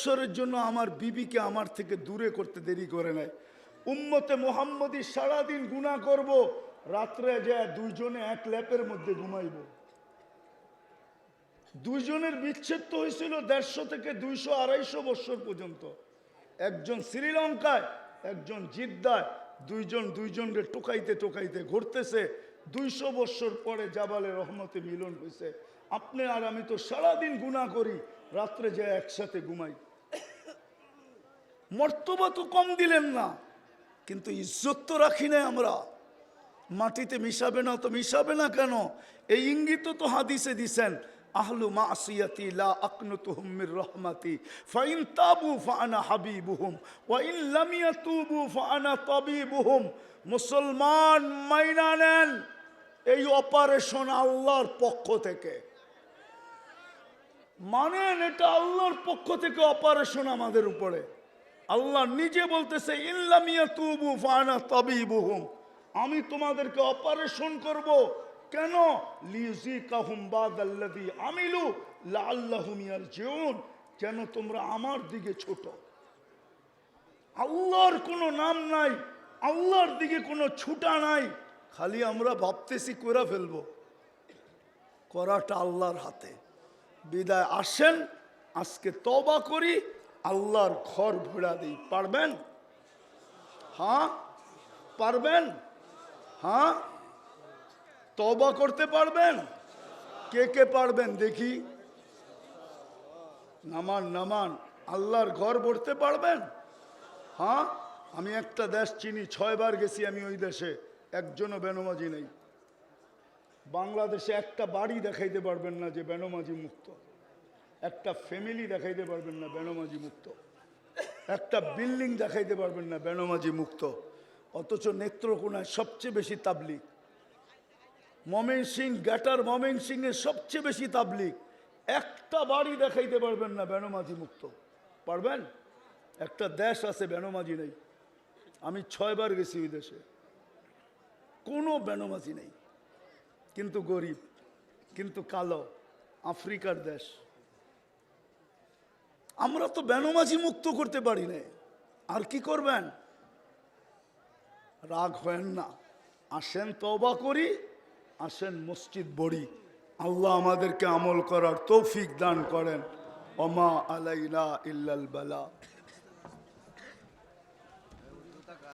বৎসরের জন্য আমার বিবিকে আমার থেকে দূরে করতে দেরি করে নেয় উম্মতে মোহাম্মদী সারাদিন গুণা করব, রাত্রে যায় দুইজনে এক ল্যাপের মধ্যে ঘুমাইব। দুইজনের বিচ্ছেদ তো হয়েছিল দেড়শো থেকে দুইশো আড়াইশো বৎসর পর্যন্ত। একজন শ্রীলঙ্কায়, একজন জিদ্দায়, দুইজন দুইজনকে টোকাইতে টোকাইতে ঘুরতেছে। দুইশো বৎসর পরে জাবালে রহমতে মিলন হয়েছে। আপনি আর আমি তো সারাদিন গুণা করি, রাত্রে যায় একসাথে ঘুমাই। মর্তবা তো কম দিলেন না, কিন্তু ইজ্জত তো রাখি না আমরা। মাটিতে মিশাবে না তো মিশাবে না কেন? এই ইঙ্গিত তো হাদিসে দিছেন, আহলু মাসিয়াতি লা রহমাতি, ফাইন তাবু হাবিবুহুম মুসলমান মাইনা নেন এই অপারেশন আল্লাহর পক্ষ থেকে। মানেন এটা আল্লাহর পক্ষ থেকে অপারেশন আমাদের উপরে। আল্লাহ নিজে বলতেছে আমি তোমাদেরকে অপারেশন করব। কেন? লিউজিকাহুম বাদাল্লাযী আমিলু লাআল্লাহুম ইয়ারজিউন। যেন তোমরা আমার দিকে ছোট? আল্লাহর কোনো নাম নাই, আল্লাহর দিকে কোনো ছুটা নাই। খালি আমরা ভাবতেছি করে ফেলব। করাটা আল্লাহর হাতে। বিদায় আসেন, আজকে তবা করি। আল্লাহর ঘর ভরা দিই। পারবেন? হ্যাঁ? পারবেন? হ্যাঁ? তবা করতে পারবেন? কে কে পারবেন দেখি? নামান নামান, আল্লাহর ঘর ভরতে পারবেন? হ্যাঁ? আমি একটা দেশ চিনি, ছয়বার গেছি আমি ওই দেশে, একজনও বেনমাজি নেই। বাংলাদেশে একটা বাড়ি দেখাইতে পারবেন না যে বেনমাজি মুক্ত। একটা ফ্যামিলি দেখাইতে পারবেন না বেনমাজি মুক্ত। একটা বিল্ডিং দেখাইতে পারবেন না বেনমাজি মুক্ত। অথচ নেত্রকোনায় সবচেয়ে বেশি তাবলিক মমেন সিং, গ্যাটার মমেন সিংয়ের সবচেয়ে বেশি তাবলিক একটা বাড়ি দেখাইতে পারবেন না বেনমাজি মুক্ত। পারবেন? একটা দেশ আছে, বেনমাজি নেই। আমি ছয়বার গেছি ওই দেশে। কোনো বেনমাজি নেই। কিন্তু গরিব, কিন্তু কালো, আফ্রিকার দেশ। আমরা তো বেনমাজি মুক্ত করতে পারি না আর কি করবেন? রাগ হয়েন না। আসেন তবা করি, আসেন মসজিদ বড়ি। আল্লাহ আমাদেরকে আমল করার তৌফিক দান করেন। অমা আলাইলা ইল্লাল বালা।